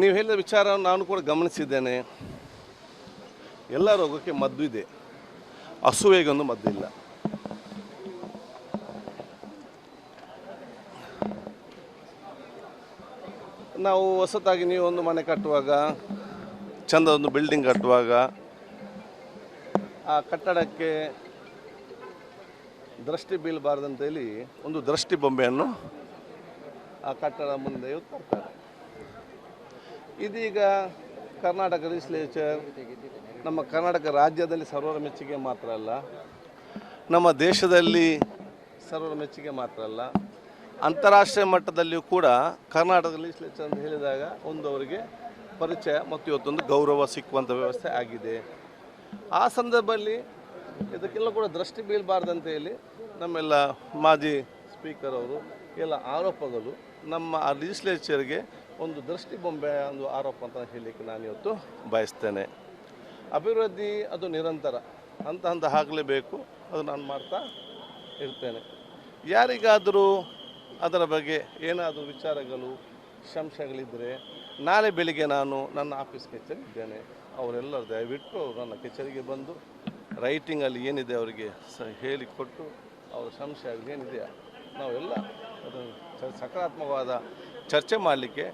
ನೀವು ಹೇಳಿದ ವಿಚಾರ ನಾನು ಕೂಡ ಗಮನಿಸಿದ್ದೇನೆ. ಎಲ್ಲ ರೋಗಕ್ಕೆ ಮದ್ದು ಇದೆ. ಹಸುವೆಗೊಂದು ಇಲ್ಲ. ನಾವು ಹೊಸತಾಗಿ ನೀವು ಒಂದು ಮನೆ ಕಟ್ಟುವಾಗ ಚಂದ ಒಂದು ಬಿಲ್ಡಿಂಗ್ ಕಟ್ಟುವಾಗ ಆ ಕಟ್ಟಡಕ್ಕೆ ದೃಷ್ಟಿ ಬೀಳಬಾರ್ದಂತೇಳಿ ಒಂದು ದೃಷ್ಟಿ ಬೊಂಬೆಯನ್ನು ಆ ಕಟ್ಟಡ ಮುಂದೆ ತರ್ತಾರೆ. ಇದೀಗ ಕರ್ನಾಟಕ ಲೆಜಿಸ್ಲೇಚರ್ ನಮ್ಮ ಕರ್ನಾಟಕ ರಾಜ್ಯದಲ್ಲಿ ಸರ್ವರ ಮೆಚ್ಚುಗೆ ಮಾತ್ರ ಅಲ್ಲ, ನಮ್ಮ ದೇಶದಲ್ಲಿ ಸರ್ವರ ಮೆಚ್ಚುಗೆ ಮಾತ್ರ ಅಲ್ಲ, ಅಂತಾರಾಷ್ಟ್ರೀಯ ಮಟ್ಟದಲ್ಲಿಯೂ ಕೂಡ ಕರ್ನಾಟಕ ಲೆಜಿಸ್ಲೇಚರ್ ಅಂತ ಹೇಳಿದಾಗ ಒಂದು ಅವರಿಗೆ ಪರಿಚಯ ಮತ್ತು ಇವತ್ತೊಂದು ಗೌರವ ಸಿಕ್ಕುವಂಥ ವ್ಯವಸ್ಥೆ ಆಗಿದೆ. ಆ ಸಂದರ್ಭದಲ್ಲಿ ಇದಕ್ಕೆಲ್ಲ ಕೂಡ ದೃಷ್ಟಿ ಬೀಳಬಾರ್ದಂತ ಹೇಳಿ ನಮ್ಮೆಲ್ಲ ಮಾಜಿ ಸ್ಪೀಕರ್ ಅವರು ಎಲ್ಲ ಆರೋಪಗಳು ನಮ್ಮ ಲೆಜಿಸ್ಲೇಚರ್ಗೆ ಒಂದು ದೃಷ್ಟಿ ಬೊಂಬೆ ಒಂದು ಆರೋಪ ಅಂತ ಹೇಳಲಿಕ್ಕೆ ನಾನು ಇವತ್ತು ಬಯಸ್ತೇನೆ. ಅಭಿವೃದ್ಧಿ ಅದು ನಿರಂತರ. ಹಂತ ಹಂತ ಆಗಲೇಬೇಕು. ಅದು ನಾನು ಮಾಡ್ತಾ ಇರ್ತೇನೆ. ಯಾರಿಗಾದರೂ ಅದರ ಬಗ್ಗೆ ಏನಾದರೂ ವಿಚಾರಗಳು ಶಂಶಗಳಿದ್ದರೆ ನಾಳೆ ಬೆಳಿಗ್ಗೆ ನಾನು ನನ್ನ ಆಫೀಸ್ ಇದ್ದೇನೆ ಅವರೆಲ್ಲರೂ ದಯವಿಟ್ಟು ನನ್ನ ಕಚೇರಿಗೆ ಬಂದು ರೈಟಿಂಗಲ್ಲಿ ಏನಿದೆ ಅವರಿಗೆ ಸ ಹೇಳಿಕೊಟ್ಟು ಅವರ ಸಂಶಯ ಏನಿದೆ ನಾವೆಲ್ಲ ಸಕಾರಾತ್ಮಕವಾದ ಚರ್ಚೆ ಮಾಡಲಿಕ್ಕೆ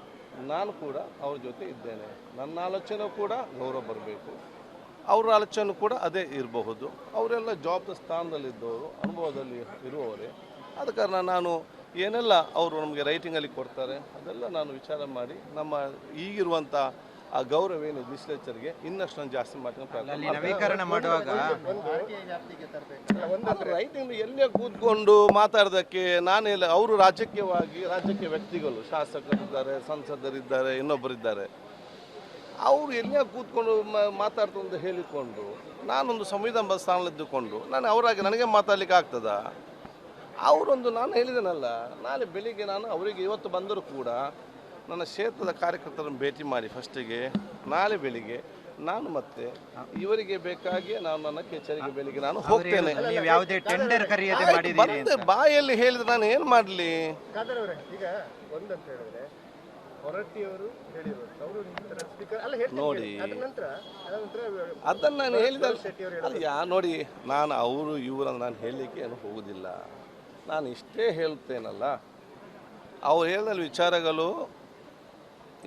ನಾನು ಕೂಡ ಅವ್ರ ಜೊತೆ ಇದ್ದೇನೆ. ನನ್ನ ಆಲೋಚನೆ ಕೂಡ ಗೌರವ ಬರಬೇಕು. ಅವ್ರ ಆಲೋಚನೆ ಕೂಡ ಅದೇ ಇರಬಹುದು. ಅವರೆಲ್ಲ ಜಾಬ್ದ ಸ್ಥಾನದಲ್ಲಿದ್ದವರು, ಅನುಭವದಲ್ಲಿ ಇರುವವರೇ. ಆದ ಕಾರಣ ನಾನು ಏನೆಲ್ಲ ಅವರು ನಮಗೆ ರೈಟಿಂಗಲ್ಲಿ ಕೊಡ್ತಾರೆ, ಅದೆಲ್ಲ ನಾನು ವಿಚಾರ ಮಾಡಿ ನಮ್ಮ ಈಗಿರುವಂಥ ಆ ಗೌರವ ಏನು ಲೆಜಿಸ್ಲೇಚರ್ಗೆ ಇನ್ನಷ್ಟು ನಾನು ಜಾಸ್ತಿ ಮಾಡ್ಕೊಂಡು ಪ್ರಯತ್ನ ಮಾಡುವಾಗ ರೈಟಿಂಗ್ ಎಲ್ಲೇ ಕೂತ್ಕೊಂಡು ಮಾತಾಡೋದಕ್ಕೆ ನಾನೆಲ್ಲ ಅವರು ರಾಜಕೀಯವಾಗಿ ರಾಜಕೀಯ ವ್ಯಕ್ತಿಗಳು ಶಾಸಕರಿದ್ದಾರೆ ಸಂಸದರಿದ್ದಾರೆ ಇನ್ನೊಬ್ಬರಿದ್ದಾರೆ. ಅವರು ಎಲ್ಲೇ ಕೂತ್ಕೊಂಡು ಮ- ಮಾತಾಡ್ತು ಅಂತ ಹೇಳಿಕೊಂಡು ನಾನೊಂದು ಸಂವಿಧಾನ ಸ್ಥಾನದಲ್ಲಿದ್ದುಕೊಂಡು ನಾನು ಅವರಾಗಿ ನನಗೆ ಮಾತಾಡ್ಲಿಕ್ಕೆ ಆಗ್ತದ? ಅವರೊಂದು ನಾನು ಹೇಳಿದೆನಲ್ಲ ನಾಳೆ ಬೆಳಿಗ್ಗೆ ನಾನು ಅವರಿಗೆ ಇವತ್ತು ಬಂದರೂ ಕೂಡ ನನ್ನ ಕ್ಷೇತ್ರದ ಕಾರ್ಯಕರ್ತರನ್ನು ಭೇಟಿ ಮಾಡಿ ಫಸ್ಟಿಗೆ ನಾಳೆ ಬೆಳಿಗ್ಗೆ ನಾನು ಮತ್ತೆ ಇವರಿಗೆ ಬೇಕಾಗಿ ನಾನು ನನ್ನ ಕಚೇರಿಗೆ ಬೆಳಿಗ್ಗೆ ನಾನು ಹೋಗ್ತೇನೆ. ನೀವು ಯಾವುದೇ ಟೆಂಡರ್ ಕರೆಯದೆ ಮಾಡಿದ್ದೀರಿ ಬಾಯಲ್ಲಿ ಹೇಳಿದ್ರೆ ನಾನು ಏನು ಮಾಡಲಿ? ಖಾದರ್ ಅವರೇ ಈಗ ಒಂದಂತ ಹೇಳಿದ್ರೆ ಹೊರಟ್ಟಿಯವರು ಹೇಳಿರೋದು. ಅವರು ಸ್ಪೀಕರ್ ಅಲ್ಲ ಹೇಳ್ತೀನಿ ನೋಡಿ. ಅದ್ರ ನಂತರ ಅದ್ರ ನಂತರ ಅದನ್ನು ನಾನು ಹೇಳಿದ ಅದು ಯಾ ನೋಡಿ ನಾನು ಅವರು ಇವರು ನಾನು ಹೇಳಲಿಕ್ಕೆ ಏನು ಹೋಗುವುದಿಲ್ಲ ನಾನು ಇಷ್ಟೇ ಹೇಳ್ತೇನಲ್ಲ ಅವ್ರು ಹೇಳಿದ ವಿಚಾರಗಳು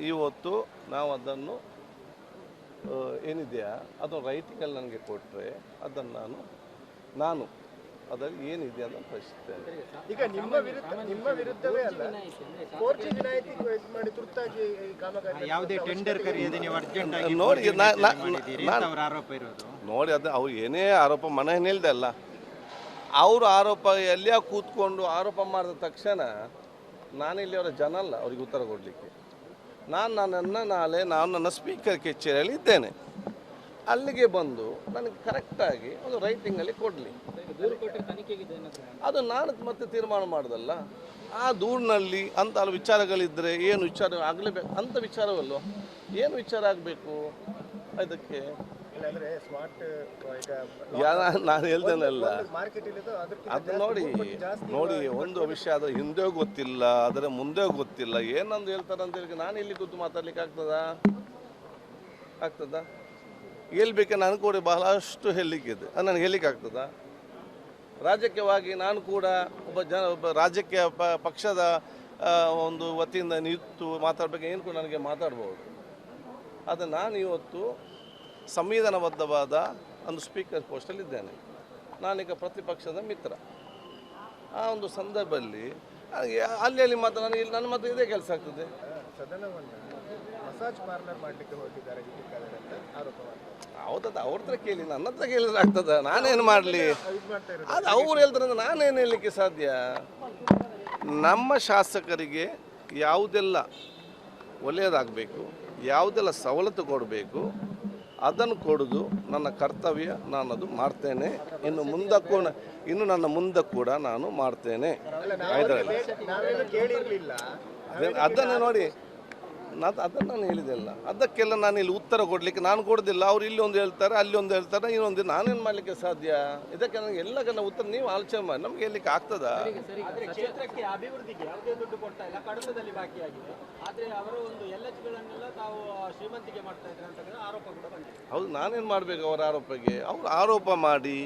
ಇವತ್ತು ನಾವು ಅದನ್ನು ಏನಿದೆಯಾ? ಅದು ರೈಟಿಂಗಲ್ಲಿ ನನಗೆ ಕೊಟ್ಟರೆ ಅದನ್ನು ನಾನು ನಾನು ಅದರಲ್ಲಿ ಏನಿದೆ ಅಂತ ಪ್ರಶ್ನಿಸ್ತೇನೆ. ಈಗ ನಿಮ್ಮ ವಿರುದ್ಧ ನಿಮ್ಮ ವಿರುದ್ಧವೇ ಅಲ್ಲ ಕೋರ್ಟ್ ವಿನಾಯಿತಿ ಇದು ಮಾಡಿ ತುರ್ತಾಗಿ ಈ ಕಾಮಗಾರಿ ಯಾವುದೇ ಟೆಂಡರ್ ಕರೆಯದೆ ನೀವು ಅರ್ಜೆಂಟ್ ಆಗಿ ನೋಡಿ, ನಾನು- ಅವರ ಆರೋಪ ಇರೋದು. ನೋಡಿ ಅದು ಅವ್ರು ಏನೇ ಆರೋಪ ಮನೆ ಹೇಳಿದೆ ಅಲ್ಲ. ಅವರು ಆರೋಪ ಎಲ್ಲಿಯ ಕೂತ್ಕೊಂಡು ಆರೋಪ ಮಾಡಿದ ತಕ್ಷಣ ನಾನಿಲ್ಲಿ ಅವರ ಜನ ಅಲ್ಲ ಅವ್ರಿಗೆ ಉತ್ತರ ಕೊಡಲಿಕ್ಕೆ. ನಾನು ನನ್ನನ್ನು ನಾಳೆ ನಾನು ನನ್ನ ಸ್ಪೀಕರ್ ಕಚೇರಿಯಲ್ಲಿ ಇದ್ದೇನೆ. ಅಲ್ಲಿಗೆ ಬಂದು ನನಗೆ ಕರೆಕ್ಟಾಗಿ ಒಂದು ರೈಟಿಂಗಲ್ಲಿ ಕೊಡಲಿ. ಅದು ನಾನು ಮತ್ತೆ ತೀರ್ಮಾನ ಮಾಡೋದಲ್ಲ. ಆ ದೂರಿನಲ್ಲಿ ಅಂತ ಅಲ್ಲಿ ವಿಚಾರಗಳಿದ್ದರೆ ಏನು ವಿಚಾರ ಆಗಲೇಬೇಕು? ಅಂಥ ವಿಚಾರವಲ್ವ? ಏನು ವಿಚಾರ ಆಗಬೇಕು? ಅದಕ್ಕೆ ನಾನು ಹೇಳ್ತೇನಲ್ಲ ಅದು ನೋಡಿ ನೋಡಿ ಒಂದು ವಿಷಯ ಅದು ಹಿಂದೆ ಗೊತ್ತಿಲ್ಲ ಅದರ ಮುಂದೆ ಗೊತ್ತಿಲ್ಲ. ಏನಂದು ಹೇಳ್ತಾರೆ ಅಂತ ಹೇಳಿ ನಾನು ಇಲ್ಲಿ ಕೂತು ಮಾತಾಡ್ಲಿಕ್ಕೆ ಆಗ್ತದಾ? ಆಗ್ತದಾ? ಹೇಳ್ಬೇಕೆ ನಾನು ಕೂಡ ಬಹಳಷ್ಟು ಹೇಳಲಿಕ್ಕಿದೆ ಅದು ನನಗೆ ಹೇಳಲಿಕ್ಕೆ ಆಗ್ತದಾ? ರಾಜಕೀಯವಾಗಿ ನಾನು ಕೂಡ ಒಬ್ಬ ಜನ ಒಬ್ಬ ರಾಜಕೀಯ ಪ ಪಕ್ಷದ ಒಂದು ವತಿಯಿಂದ ನಿಂತು ಮಾತಾಡ್ಬೇಕು ಏನು ಕೂಡ ನನಗೆ ಮಾತಾಡ್ಬೋದು. ಆದರೆ ನಾನು ಇವತ್ತು ಸಂವಿಧಾನಬದ್ಧವಾದ ಒಂದು ಸ್ಪೀಕರ್ ಪೋಸ್ಟಲ್ಲಿದ್ದೇನೆ ನಾನೀಗ ಪ್ರತಿಪಕ್ಷದ ಮಿತ್ರ. ಆ ಒಂದು ಸಂದರ್ಭದಲ್ಲಿ ಅಲ್ಲಿ ಅಲ್ಲಿ ಮಾತ್ರ ನನಗೆ ಇಲ್ಲಿ ನನ್ನ ಮಾತ್ರ ಇದೇ ಕೆಲಸ ಆಗ್ತದೆ. ಮಸಾಜ್ ಪಾರ್ಲರ್ ಮಾಡ್ಲಿಕ್ಕೆ ಹೌದದ ಅವ್ರ ಹತ್ರ ಕೇಳಿ ನನ್ನ ಹತ್ರ ಕೇಳಿದ್ರೆ ಆಗ್ತದ ನಾನೇನು ಮಾಡಲಿ? ಅದು ಅವ್ರು ಹೇಳ್ತಾರೆ ಅಂದ್ರೆ ನಾನೇನು ಹೇಳಲಿಕ್ಕೆ ಸಾಧ್ಯ? ನಮ್ಮ ಶಾಸಕರಿಗೆ ಯಾವುದೆಲ್ಲ ಒಳ್ಳೆಯದಾಗಬೇಕು ಯಾವುದೆಲ್ಲ ಸವಲತ್ತು ಕೊಡಬೇಕು ಅದನ್ನು ಕೊಡೋದು ನನ್ನ ಕರ್ತವ್ಯ ನಾನು ಅದು ಮಾಡ್ತೇನೆ. ಇನ್ನು ಮುಂದಕ್ಕೂ ಇನ್ನು ನನ್ನ ಮುಂದೆ ಕೂಡ ನಾನು ಮಾಡ್ತೇನೆ. ಅದನ್ನು ನೋಡಿ. ನಾನು ಅದನ್ನು ನಾನು ಹೇಳಿದೆಲ್ಲ ಅದಕ್ಕೆಲ್ಲ ನಾನು ಇಲ್ಲಿ ಉತ್ತರ ಕೊಡಲಿಕ್ಕೆ ನಾನು ಕೊಡೋದಿಲ್ಲ. ಅವ್ರು ಇಲ್ಲಿ ಒಂದು ಹೇಳ್ತಾರೆ ಅಲ್ಲಿ ಒಂದು ಹೇಳ್ತಾರೆ ಇನ್ನೊಂದು ನಾನೇನು ಮಾಡಲಿಕ್ಕೆ ಸಾಧ್ಯ? ಇದಕ್ಕೆ ನನಗೆ ಎಲ್ಲಕ್ಕೆಲ್ಲ ಉತ್ತರ ನೀವು ಆಲೋಚನೆ ಮಾಡಿ. ನಮಗೆ ಹೇಳಲಿಕ್ಕೆ ಆಗ್ತದಾ? ಆದ್ರೆ ಕ್ಷೇತ್ರಕ್ಕೆ ಅಭಿವೃದ್ಧಿಗೆ ಯಾವುದೇ ದುಡ್ಡು ಕೊಡ್ತಾ ಇಲ್ಲ. ಕಡತದಲ್ಲಿ ಬಾಕಿಯಾಗಿದೆ ಆದ್ರೆ ಅವರ ಒಂದು ಎಲ್ ಗಳನ್ನೆಲ್ಲ ತಾವು ಶ್ರೀಮಂತಿಗೆ ಮಾಡ್ತಾ ಇದ್ದಾರೆ ಅಂತ ಆರೋಪ ಕೂಡ ಬಂದಿದೆ. ಹೌದು ನಾನೇನು ಮಾಡಬೇಕು ಅವರ ಆರೋಪಕ್ಕೆ? ಅವ್ರು ಆರೋಪ ಮಾಡಿ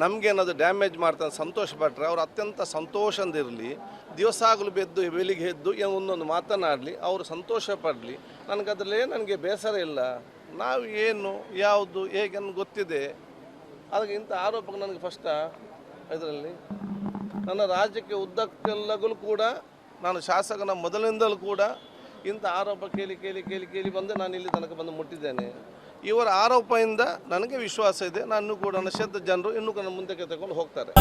ನಮಗೇನಾದ್ರು ಡ್ಯಾಮೇಜ್ ಮಾಡ್ತಾನೆ ಸಂತೋಷ ಪಟ್ಟರೆ ಅವ್ರು ಅತ್ಯಂತ ಸಂತೋಷದಿರಲಿ ದಿವಸ ಆಗಲು ಬೆದ್ದು ಬೆಳಿಗ್ಗೆ ಎದ್ದು ಒಂದೊಂದು ಮಾತನಾಡಲಿ ಅವರು ಸಂತೋಷ ಪಡಲಿ. ನನಗೆ ಅದರಲ್ಲೇ ನನಗೆ ಬೇಸರ ಇಲ್ಲ. ನಾವು ಏನು, ಯಾವುದು, ಹೇಗೆ ಗೊತ್ತಿದೆ. ಅದಕ್ಕೆ ಇಂಥ ಆರೋಪ ನನಗೆ ಫಸ್ಟ ಇದರಲ್ಲಿ ನನ್ನ ರಾಜ್ಯಕ್ಕೆ ಉದ್ದಕ್ಕೆಲ್ಲಗಲೂ ಕೂಡ, ನಾನು ಶಾಸಕನ ಮೊದಲಿಂದಲೂ ಕೂಡ ಇಂಥ ಆರೋಪ ಕೇಳಿ ಕೇಳಿ ಕೇಳಿ ಕೇಳಿ ಬಂದು ನಾನು ಇಲ್ಲಿ ತನಕ ಬಂದು ಮುಟ್ಟಿದ್ದೇನೆ. ಇವರ ಆರೋಪದಿಂದ ನನಗೆ ವಿಶ್ವಾಸ ಇದೆ. ನಾನು ಕೂಡ ಶ್ರದ್ಧ ಜನರು ಇನ್ನೂ ಮುಂದಕ್ಕೆ ತಗೊಂಡು ಹೋಗ್ತಾರೆ.